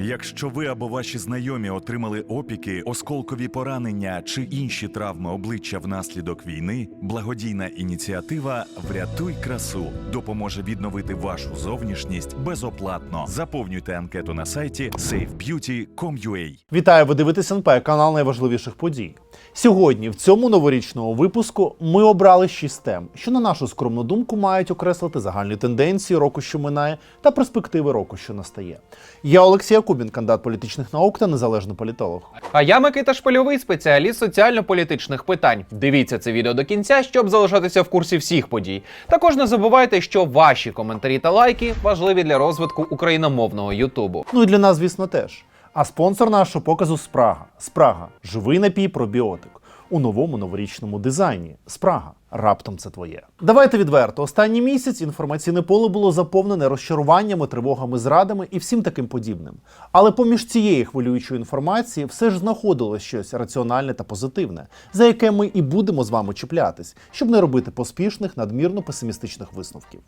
Якщо ви або ваші знайомі отримали опіки, осколкові поранення чи інші травми обличчя внаслідок війни, благодійна ініціатива Врятуй красу допоможе відновити вашу зовнішність безоплатно. Заповнюйте анкету на сайті safebeauty.com.ua. Вітаю, ви дивитесь НП, канал найважливіших подій. Сьогодні, в цьому новорічному випуску, ми обрали шість тем, що, на нашу скромну думку, мають окреслити загальні тенденції року, що минає, та перспективи року, що настає. Я Олексій Якубін, кандидат політичних наук та незалежний політолог. А я Микита Шпильовий, спеціаліст соціально-політичних питань. Дивіться це відео до кінця, щоб залишатися в курсі всіх подій. Також не забувайте, що ваші коментарі та лайки важливі для розвитку україномовного Ютубу. Ну і для нас, звісно, теж. А спонсор нашого показу Спрага. Спрага живий напій пробіотик у новому новорічному дизайні. Спрага. Раптом це твоє. Давайте відверто. Останній місяць інформаційне поле було заповнене розчаруваннями, тривогами, зрадами і всім таким подібним. Але поміж цієї хвилюючої інформації все ж знаходилось щось раціональне та позитивне, за яке ми і будемо з вами чіплятись, щоб не робити поспішних, надмірно песимістичних висновків.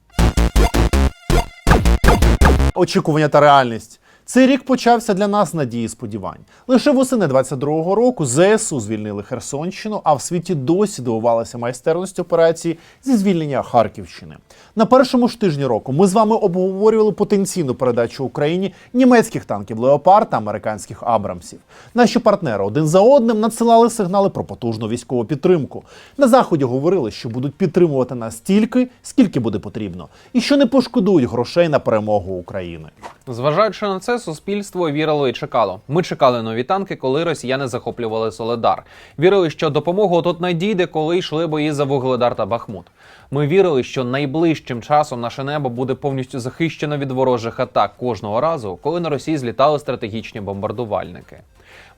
Очікування та реальність. Цей рік почався для нас надії сподівань. Лише восени 22-го року ЗСУ звільнили Херсонщину, а в світі досі дивувалася майстерність операції зі звільнення Харківщини. На першому ж тижні року ми з вами обговорювали потенційну передачу Україні німецьких танків Леопард та американських Абрамсів. Наші партнери один за одним надсилали сигнали про потужну військову підтримку. На заході говорили, що будуть підтримувати нас стільки, скільки буде потрібно, і що не пошкодують грошей на перемогу України. Зважаючи на це, суспільство вірило і чекало. Ми чекали нові танки, коли росіяни захоплювали Соледар. Вірили, що допомогу тут надійде, коли йшли бої за Вугледар та Бахмут. Ми вірили, що найближчим часом наше небо буде повністю захищено від ворожих атак кожного разу, коли на Росії злітали стратегічні бомбардувальники.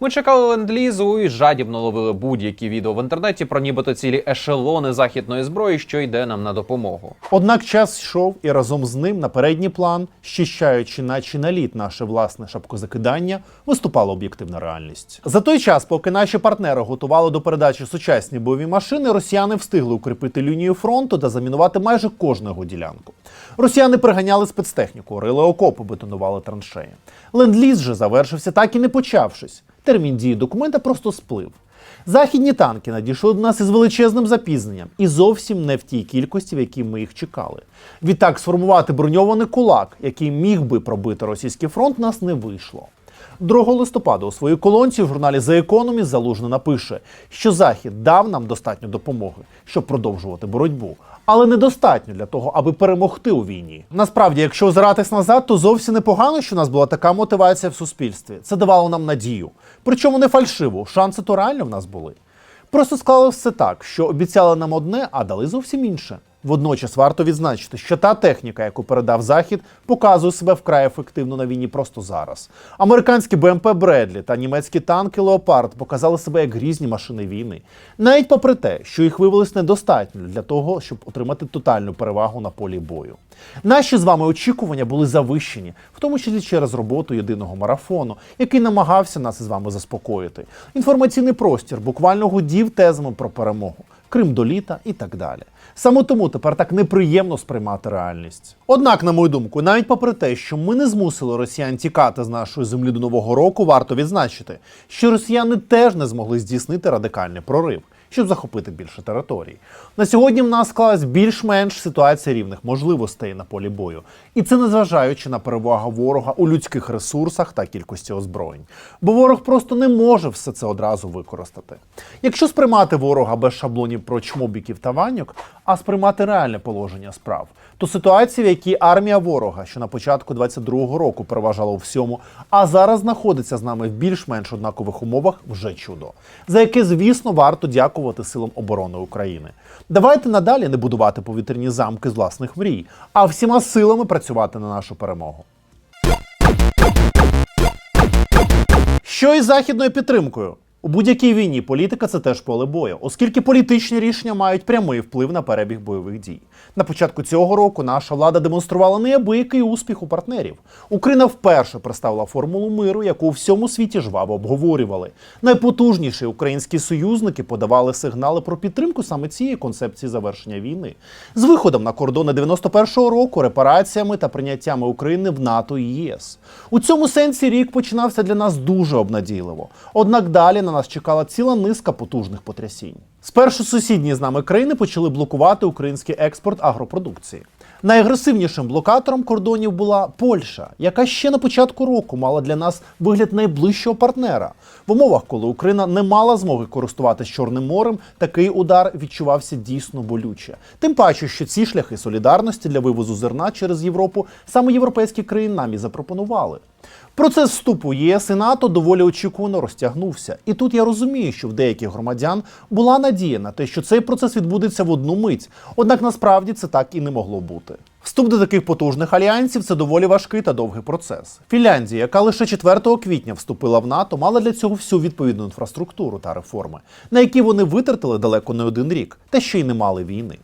Ми чекали ленд-лізу і жадібно ловили будь-які відео в інтернеті про нібито цілі ешелони західної зброї, що йде нам на допомогу. Однак час йшов і разом з ним на передній план, щищаючи наче наліт наше власне шапкозакидання, виступала об'єктивна реальність. За той час, поки наші партнери готували до передачі сучасні бойові машини, росіяни встигли укріпити лінію фронту та замінувати майже кожну його ділянку. Росіяни приганяли спецтехніку, рили окопи, бетонували траншеї. Ленд-ліз же завершився так і не почавшись. Термін дії документа просто сплив. Західні танки надійшли до нас із величезним запізненням і зовсім не в тій кількості, в якій ми їх чекали. Відтак сформувати броньований кулак, який міг би пробити російський фронт, нас не вийшло. 2 листопада у своїй колонці в журналі The Economist Залужний напише, що Захід дав нам достатньо допомоги, щоб продовжувати боротьбу, але недостатньо для того, аби перемогти у війні. Насправді, якщо озиратись назад, то зовсім непогано, що у нас була така мотивація в суспільстві. Це давало нам надію. Причому не фальшиво, шанси то реально в нас були. Просто склалося так, що обіцяли нам одне, а дали зовсім інше. Водночас варто відзначити, що та техніка, яку передав Захід, показує себе вкрай ефективно на війні просто зараз. Американські БМП Бредлі та німецькі танки Леопард показали себе як грізні машини війни, навіть попри те, що їх виявилось недостатньо для того, щоб отримати тотальну перевагу на полі бою. Наші з вами очікування були завищені, в тому числі через роботу єдиного марафону, який намагався нас із вами заспокоїти. Інформаційний простір буквально гудів тезами про перемогу. Крим до літа і так далі. Саме тому тепер так неприємно сприймати реальність. Однак, на мою думку, навіть попри те, що ми не змусили росіян тікати з нашої землі до нового року, варто відзначити, що росіяни теж не змогли здійснити радикальний прорив, щоб захопити більше територій. На сьогодні в нас склалась більш-менш ситуація рівних можливостей на полі бою, і це незважаючи на перевагу ворога у людських ресурсах та кількості озброєнь. Бо ворог просто не може все це одразу використати. Якщо сприймати ворога без шаблонів про чмобіків та ваньок, а сприймати реальне положення справ, то ситуація, в якій армія ворога, що на початку 22-го року переважала у всьому, а зараз знаходиться з нами в більш-менш однакових умовах, вже чудо, за яке, звісно, варто дякувати силам оборони України. Давайте надалі не будувати повітряні замки з власних мрій, а всіма силами працювати на нашу перемогу. Що із західною підтримкою? У будь-якій війні політика це теж поле бою, оскільки політичні рішення мають прямий вплив на перебіг бойових дій. На початку цього року наша влада демонструвала неабиякий успіх у партнерів. Україна вперше представила формулу миру, яку у всьому світі жваво обговорювали. Найпотужніші українські союзники подавали сигнали про підтримку саме цієї концепції завершення війни з виходом на кордони 91-го року, репараціями та прийняттями України в НАТО і ЄС. У цьому сенсі рік починався для нас дуже обнадійливо. Однак далі на нас чекала ціла низка потужних потрясінь. Спершу сусідні з нами країни почали блокувати український експорт агропродукції. Найагресивнішим блокатором кордонів була Польща, яка ще на початку року мала для нас вигляд найближчого партнера. В умовах, коли Україна не мала змоги користуватись Чорним морем, такий удар відчувався дійсно болюче. Тим паче, що ці шляхи солідарності для вивозу зерна через Європу саме європейські країни нам і запропонували. Процес вступу ЄС і НАТО доволі очікувано розтягнувся. І тут я розумію, що в деяких громадян була надія на те, що цей процес відбудеться в одну мить. Однак насправді це так і не могло бути. Вступ до таких потужних альянсів це доволі важкий та довгий процес. Фінляндія, яка лише 4 квітня вступила в НАТО, мала для цього всю відповідну інфраструктуру та реформи, на які вони витратили далеко не один рік, та ще й не мали війни.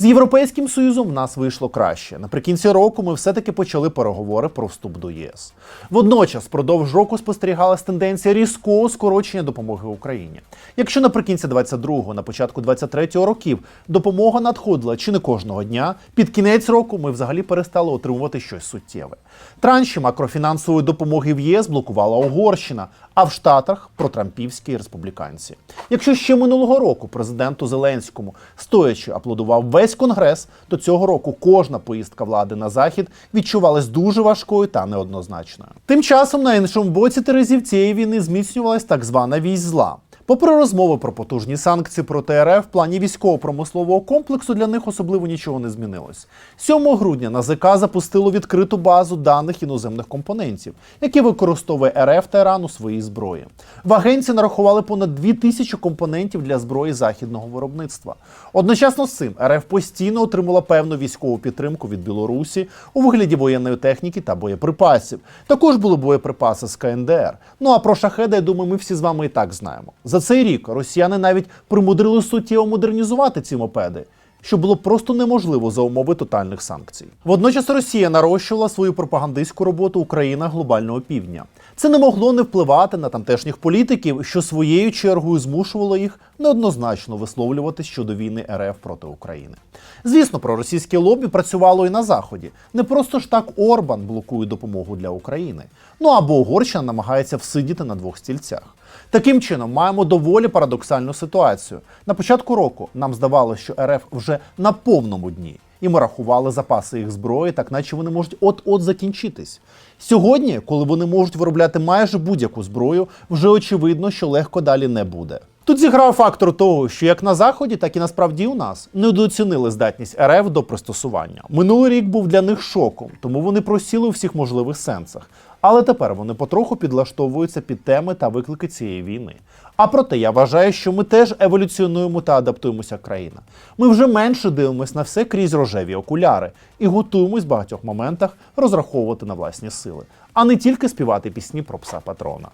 З Європейським Союзом в нас вийшло краще. Наприкінці року ми все-таки почали переговори про вступ до ЄС. Водночас, впродовж року спостерігалась тенденція різкого скорочення допомоги Україні. Якщо наприкінці 22-го, на початку 23-го років допомога надходила чи не кожного дня, під кінець року ми взагалі перестали отримувати щось суттєве. Транші макрофінансової допомоги в ЄС блокувала Угорщина, а в Штатах протрампівські республіканці. Якщо ще минулого року президенту Зеленському стоячи аплодував весь конгрес, то цього року кожна поїздка влади на захід відчувалась дуже важкою та неоднозначною. Тим часом на іншому боці терезів цієї війни зміцнювалась так звана вісь зла. Попри розмови про потужні санкції проти РФ, в плані військово-промислового комплексу для них особливо нічого не змінилось. 7 грудня НАЗК запустило відкриту базу даних іноземних компонентів, які використовує РФ та Іран у своїй зброї. В агенції нарахували понад 2000 компонентів для зброї західного виробництва. Одночасно з цим РФ постійно отримала певну військову підтримку від Білорусі у вигляді воєнної техніки та боєприпасів. Також були боєприпаси з КНДР. Ну а про шахеди, я думаю, ми всі з вами і так знаємо. За цей рік росіяни навіть примудрили суттєво модернізувати ці мопеди. Що було просто неможливо за умови тотальних санкцій. Водночас Росія нарощувала свою пропагандистську роботу Україна глобального півдня. Це не могло не впливати на тамтешніх політиків, що своєю чергою змушувало їх неоднозначно висловлювати щодо війни РФ проти України. Звісно, проросійське лобі працювало і на заході. Не просто ж так Орбан блокує допомогу для України. Ну або Угорщина намагається всидіти на двох стільцях. Таким чином, маємо доволі парадоксальну ситуацію. На початку року нам здавалося, що РФ вже на повному дні, і ми рахували запаси їх зброї, так наче вони можуть от-от закінчитись. Сьогодні, коли вони можуть виробляти майже будь-яку зброю, вже очевидно, що легко далі не буде. Тут зіграв фактор того, що як на заході, так і насправді у нас недооцінили здатність РФ до пристосування. Минулий рік був для них шоком, тому вони просіли у всіх можливих сенсах. Але тепер вони потроху підлаштовуються під теми та виклики цієї війни. А проте я вважаю, що ми теж еволюціонуємо та адаптуємося як країна. Ми вже менше дивимося на все крізь рожеві окуляри і готуємось в багатьох моментах розраховувати на власні сили, а не тільки співати пісні про пса патрона.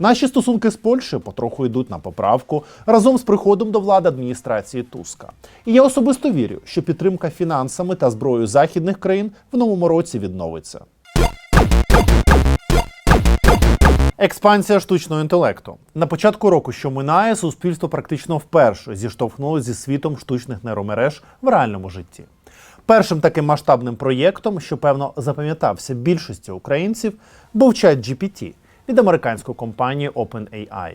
Наші стосунки з Польщею потроху йдуть на поправку разом з приходом до влади адміністрації Туска. І я особисто вірю, що підтримка фінансами та зброєю західних країн в новому році відновиться. Експансія штучного інтелекту на початку року, що минає, суспільство практично вперше зіштовхнулося зі світом штучних нейромереж в реальному житті. Першим таким масштабним проєктом, що певно запам'ятався більшості українців, був чат GPT від американської компанії OpenAI.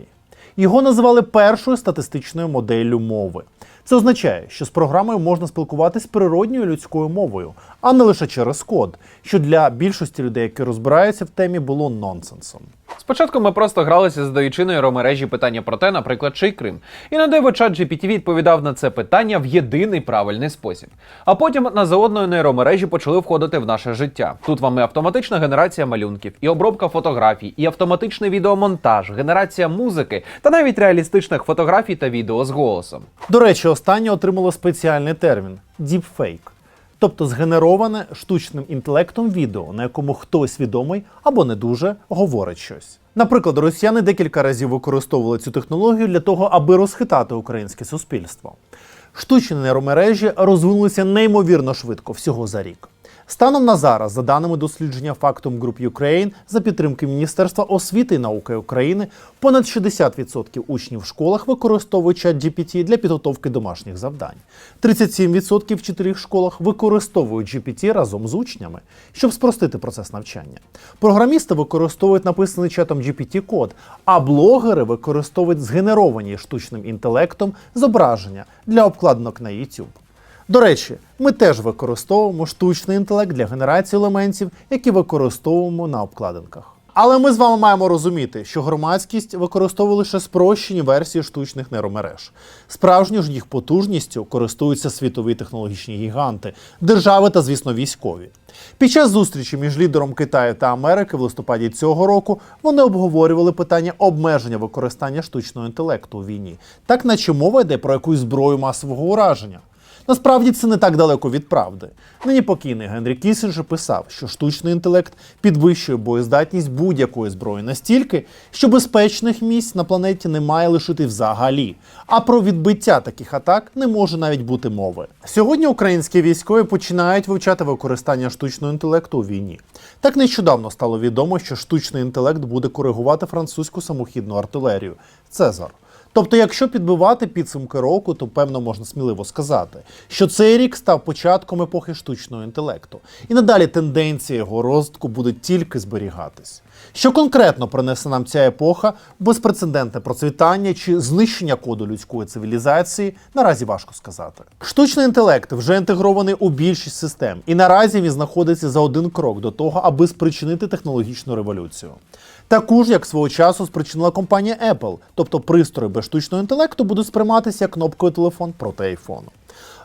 Його називали першою статистичною моделлю мови. Це означає, що з програмою можна спілкуватись природньою людською мовою, а не лише через код, що для більшості людей, які розбираються в темі, було нонсенсом. Спочатку ми просто гралися з задаючи нейромережі питання про те, наприклад, чий Крим. І на диво чат GPT відповідав на це питання в єдиний правильний спосіб. А потім на заодної нейромережі почали входити в наше життя. Тут вам і автоматична генерація малюнків, і обробка фотографій, і автоматичний відеомонтаж, генерація музики та навіть реалістичних фотографій та відео з голосом. До речі, останнє отримало спеціальний термін діпфейк. тобто згенероване штучним інтелектом відео, на якому хтось відомий або не дуже говорить щось. Наприклад, росіяни декілька разів використовували цю технологію для того, аби розхитати українське суспільство. Штучні нейромережі розвинулися неймовірно швидко всього за рік. Станом на зараз, за даними дослідження Factum Group Ukraine за підтримки Міністерства освіти і науки України, понад 60% учнів в школах використовують чат GPT для підготовки домашніх завдань. 37% в чотирьох школах використовують GPT разом з учнями, щоб спростити процес навчання. Програмісти використовують написаний чатом GPT код, а блогери використовують згенеровані штучним інтелектом зображення для обкладинок на YouTube. До речі, ми теж використовуємо штучний інтелект для генерації елементів, які використовуємо на обкладинках. Але ми з вами маємо розуміти, що громадськість використовує лише спрощені версії штучних нейромереж. Справжньою ж їх потужністю користуються світові технологічні гіганти, держави та, звісно, військові. Під час зустрічі між лідером Китаю та Америки в листопаді цього року вони обговорювали питання обмеження використання штучного інтелекту у війні, так наче мова йде про якусь зброю масового ураження. Насправді це не так далеко від правди. Нині покійний Генрі Кісінджер писав, що штучний інтелект підвищує боєздатність будь-якої зброї настільки, що безпечних місць на планеті не має лишити взагалі. А про відбиття таких атак не може навіть бути мови. Сьогодні українські військові починають вивчати використання штучного інтелекту у війні. Так нещодавно стало відомо, що штучний інтелект буде коригувати французьку самохідну артилерію Цезар. Тобто, якщо підбивати підсумки року, то певно можна сміливо сказати, що цей рік став початком епохи штучного інтелекту, і надалі тенденція його розвитку буде тільки зберігатись. Що конкретно принесе нам ця епоха, безпрецедентне процвітання чи знищення коду людської цивілізації, наразі важко сказати. Штучний інтелект вже інтегрований у більшість систем, і наразі він знаходиться за один крок до того, аби спричинити технологічну революцію. Таку ж, як свого часу спричинила компанія Apple, тобто пристрої без штучного інтелекту будуть сприйматися кнопкою телефон проти айфону.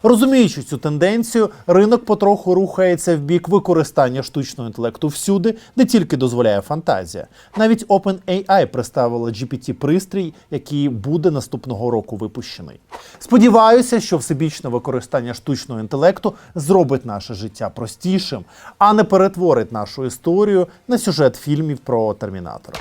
Розуміючи цю тенденцію, ринок потроху рухається в бік використання штучного інтелекту всюди, де тільки дозволяє фантазія. Навіть OpenAI представила GPT-пристрій, який буде наступного року випущений. Сподіваюся, що всебічне використання штучного інтелекту зробить наше життя простішим, а не перетворить нашу історію на сюжет фільмів про термінатора.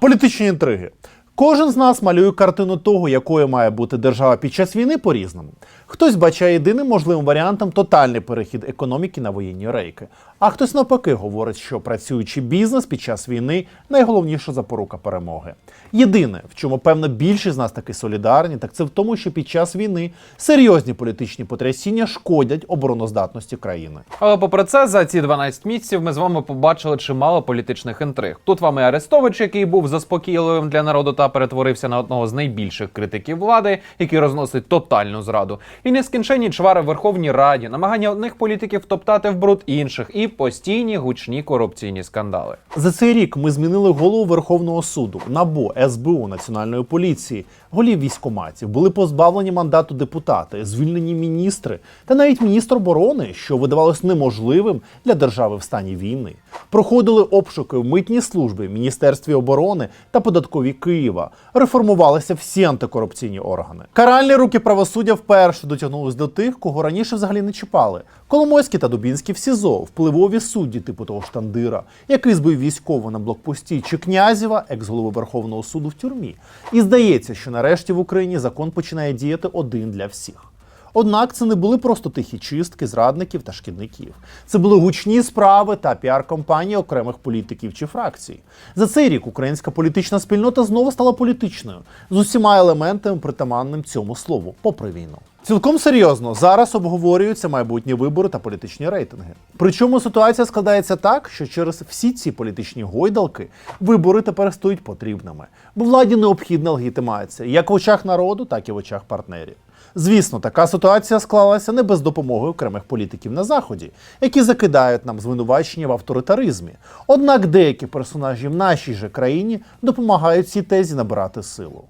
Політичні інтриги. Кожен з нас малює картину того, якою має бути держава під час війни по-різному. Хтось бачає єдиним можливим варіантом тотальний перехід економіки на воєнні рейки, а хтось навпаки говорить, що працюючий бізнес під час війни найголовніша запорука перемоги. Єдине, в чому певно більшість з нас таки солідарні, так це в тому, що під час війни серйозні політичні потрясіння шкодять обороноздатності країни. Але попри це, за ці 12 місяців ми з вами побачили чимало політичних інтриг. Тут вам і Арестович, який був заспокійливим для народу та перетворився на одного з найбільших критиків влади, який розносить тотальну зраду, і нескінченні чвари в Верховній Раді, намагання одних політиків втоптати в бруд інших, і постійні гучні корупційні скандали. За цей рік ми змінили голову Верховного суду, НАБУ, СБУ, Національної поліції, голів військоматів, були позбавлені мандату депутати, звільнені міністри та навіть міністр оборони, що видавалось неможливим для держави в стані війни. Проходили обшуки в митній службі, Міністерстві оборони та податковій Києва. Реформувалися всі антикорупційні органи. Каральні руки правосуддя вперше дотягнулись до тих, кого раніше взагалі не чіпали. Коломойський та Дубінський в СІЗО, впливові судді, типу того штандира, який збив військово на блокпості, чи князєва, екс-голови Верховного суду в тюрмі. І здається, що нарешті в Україні закон починає діяти один для всіх. Однак це не були просто тихі чистки зрадників та шкідників. Це були гучні справи та піар-компанії окремих політиків чи фракцій. За цей рік українська політична спільнота знову стала політичною з усіма елементами, притаманним цьому слову, попри війну. Цілком серйозно зараз обговорюються майбутні вибори та політичні рейтинги. Причому ситуація складається так, що через всі ці політичні гойдалки вибори тепер стають потрібними, бо владі необхідна легітимація як в очах народу, так і в очах партнерів. Звісно, така ситуація склалася не без допомоги окремих політиків на заході, які закидають нам звинувачення в авторитаризмі. Однак деякі персонажі в нашій же країні допомагають цій тезі набирати силу.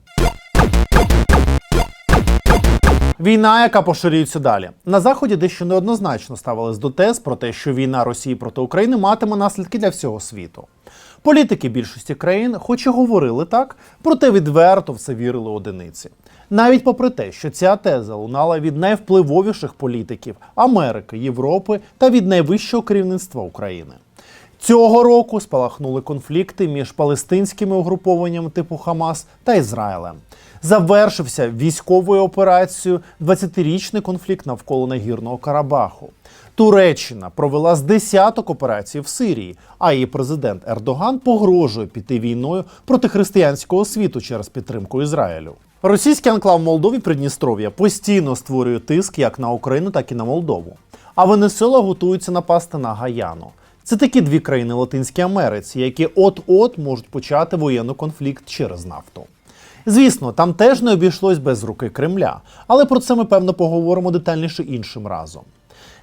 Війна, яка поширюється далі. На заході дещо неоднозначно ставились до тез про те, що війна Росії проти України матиме наслідки для всього світу. Політики більшості країн, хоч і говорили так, проте відверто в це вірили одиниці. Навіть попри те, що ця теза лунала від найвпливовіших політиків Америки, Європи та від найвищого керівництва України. Цього року спалахнули конфлікти між палестинськими угрупованнями типу Хамас та Ізраїлем. Завершився військовою операцією 20-річний конфлікт навколо нагірного Карабаху. Туреччина провела з десяток операцій в Сирії, а її президент Ердоган погрожує піти війною проти християнського світу через підтримку Ізраїлю. Російський анклав Молдові Придністров'я постійно створює тиск як на Україну, так і на Молдову. А Венесуела готується напасти на Гаяну. Це такі дві країни Латинській Америці, які от-от можуть почати воєнний конфлікт через нафту. Звісно, там теж не обійшлось без руки Кремля, але про це ми певно поговоримо детальніше іншим разом.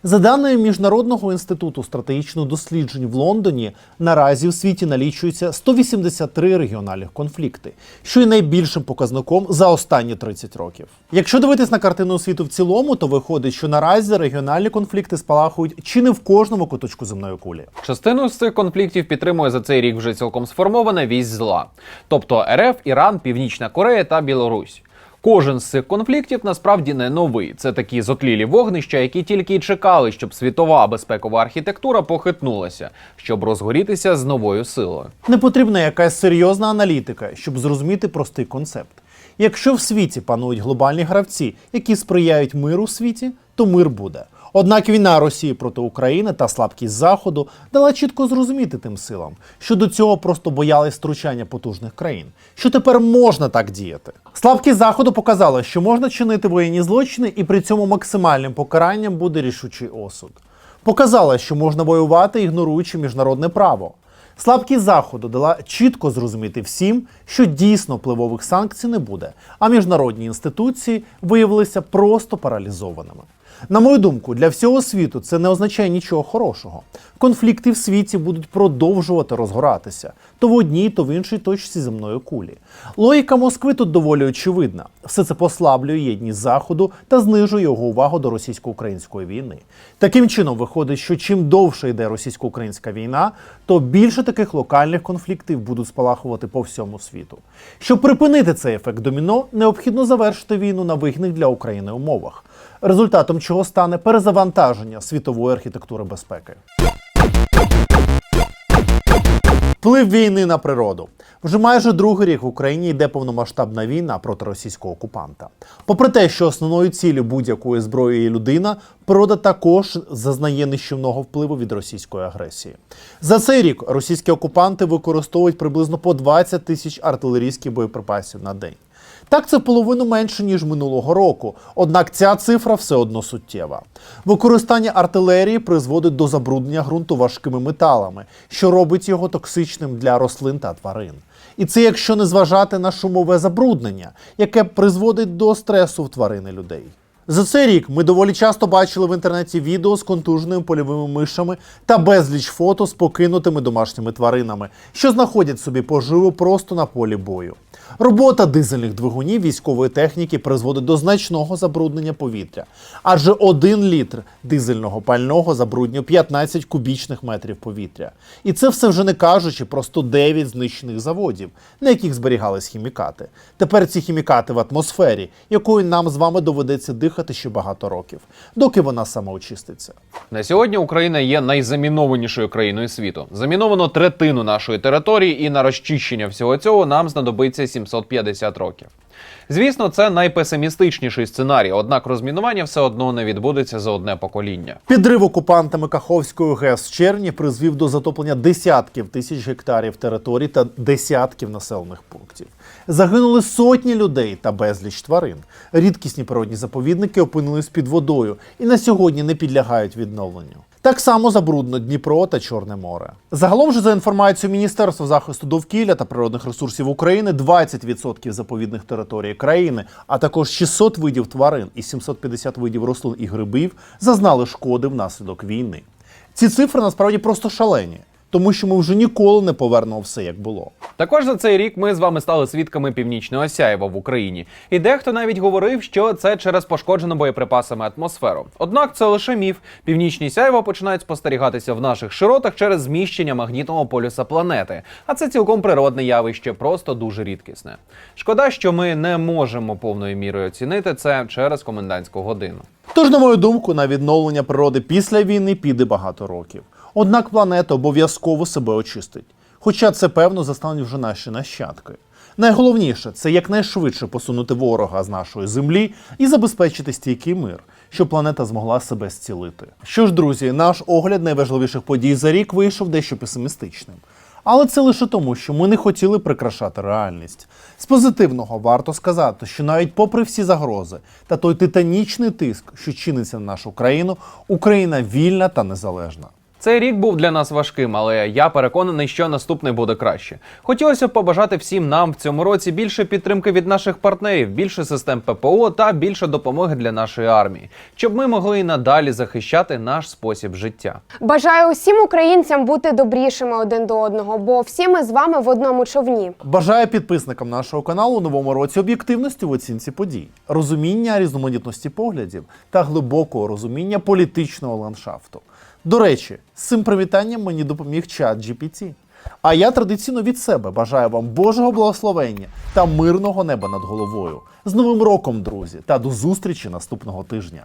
За даними Міжнародного інституту стратегічних досліджень в Лондоні, наразі в світі налічується 183 регіональних конфлікти, що є найбільшим показником за останні 30 років. Якщо дивитись на картину світу в цілому, то виходить, що наразі регіональні конфлікти спалахують чи не в кожному куточку земної кулі. Частину з цих конфліктів підтримує за цей рік вже цілком сформована вісь зла, тобто РФ, Іран, Північна Корея та Білорусь. Кожен з цих конфліктів насправді не новий. Це такі зотлілі вогнища, які тільки й чекали, щоб світова безпекова архітектура похитнулася, щоб розгорітися з новою силою. Не потрібна якась серйозна аналітика, щоб зрозуміти простий концепт. Якщо в світі панують глобальні гравці, які сприяють миру в світі, то мир буде. Однак війна Росії проти України та слабкість Заходу дала чітко зрозуміти тим силам, що до цього просто боялись втручання потужних країн, що тепер можна так діяти. Слабкість Заходу показала, що можна чинити воєнні злочини, і при цьому максимальним покаранням буде рішучий осуд. Показала, що можна воювати, ігноруючи міжнародне право. Слабкість заходу дала чітко зрозуміти всім, що дійсно впливових санкцій не буде, а міжнародні інституції виявилися просто паралізованими. На мою думку, для всього світу це не означає нічого хорошого. Конфлікти в світі будуть продовжувати розгоратися то в одній, то в іншій точці земної кулі. Логіка Москви тут доволі очевидна. Все це послаблює єдність Заходу та знижує його увагу до російсько-української війни. Таким чином виходить, що чим довше йде російсько-українська війна, то більше таких локальних конфліктів будуть спалахувати по всьому світу. Щоб припинити цей ефект доміно, необхідно завершити війну на вигідних для України умовах, результатом чого стане перезавантаження світової архітектури безпеки. Вплив війни на природу. Вже майже другий рік в Україні йде повномасштабна війна проти російського окупанта. Попри те, що основною ціллю будь-якої зброї є людина, природа також зазнає нищівного впливу від російської агресії. За цей рік російські окупанти використовують приблизно по 20 тисяч артилерійських боєприпасів на день. Так, це половину менше ніж минулого року. Однак ця цифра все одно суттєва. Використання артилерії призводить до забруднення ґрунту важкими металами, що робить його токсичним для рослин та тварин. І це якщо не зважати на шумове забруднення, яке призводить до стресу в тварин і людей. За цей рік ми доволі часто бачили в інтернеті відео з контужними польовими мишами та безліч фото з покинутими домашніми тваринами, що знаходять собі поживу просто на полі бою. Робота дизельних двигунів військової техніки призводить до значного забруднення повітря, адже один літр дизельного пального забруднює 15 кубічних метрів повітря. І це все вже не кажучи про 109 знищених заводів, на яких зберігались хімікати. Тепер ці хімікати в атмосфері, якою нам з вами доведеться дихати ще багато років, доки вона самоочиститься. На сьогодні Україна є найзамінованішою країною світу. Заміновано третину нашої території, і на розчищення всього цього нам знадобиться 750 років. Звісно, це найпесимістичніший сценарій, однак розмінування все одно не відбудеться за одне покоління. Підрив окупантами Каховської ГЕС в червні призвів до затоплення десятків тисяч гектарів територій та десятків населених пунктів. Загинули сотні людей та безліч тварин. Рідкісні природні заповідники опинились під водою і на сьогодні не підлягають відновленню. Так само забрудно Дніпро та Чорне море. Загалом же за інформацією Міністерства захисту довкілля та природних ресурсів України 20% заповідних територій країни, а також 600 видів тварин і 750 видів рослин і грибів зазнали шкоди внаслідок війни. Ці цифри насправді просто шалені, тому що ми вже ніколи не повернемо все як було. Також за цей рік ми з вами стали свідками північного сяєва в Україні. І дехто навіть говорив, що це через пошкоджену боєприпасами атмосферу. Однак це лише міф. Північні сяйва починають спостерігатися в наших широтах через зміщення магнітного полюса планети. А це цілком природне явище, просто дуже рідкісне. Шкода, що ми не можемо повною мірою оцінити це через комендантську годину. Тож, на мою думку, на відновлення природи після війни піде багато років. Однак планета обов'язково себе очистить. Хоча це певно застануть вже наші нащадки. Найголовніше це якнайшвидше посунути ворога з нашої землі і забезпечити стійкий мир, щоб планета змогла себе зцілити. Що ж, друзі, наш огляд найважливіших подій за рік вийшов дещо песимістичним. Але це лише тому, що ми не хотіли прикрашати реальність. З позитивного варто сказати, що навіть попри всі загрози та той титанічний тиск, що чиниться на нашу країну, Україна вільна та незалежна. Цей рік був для нас важким, але я переконаний, що наступний буде краще. Хотілося б побажати всім нам в цьому році більше підтримки від наших партнерів, більше систем ППО та більше допомоги для нашої армії, щоб ми могли і надалі захищати наш спосіб життя. Бажаю усім українцям бути добрішими один до одного, бо всі ми з вами в одному човні. Бажаю підписникам нашого каналу у новому році об'єктивності в оцінці подій, розуміння різноманітності поглядів та глибокого розуміння політичного ландшафту. До речі, з цим привітанням мені допоміг чат GPT. А я традиційно від себе бажаю вам Божого благословення та мирного неба над головою. З Новим роком, друзі, та до зустрічі наступного тижня.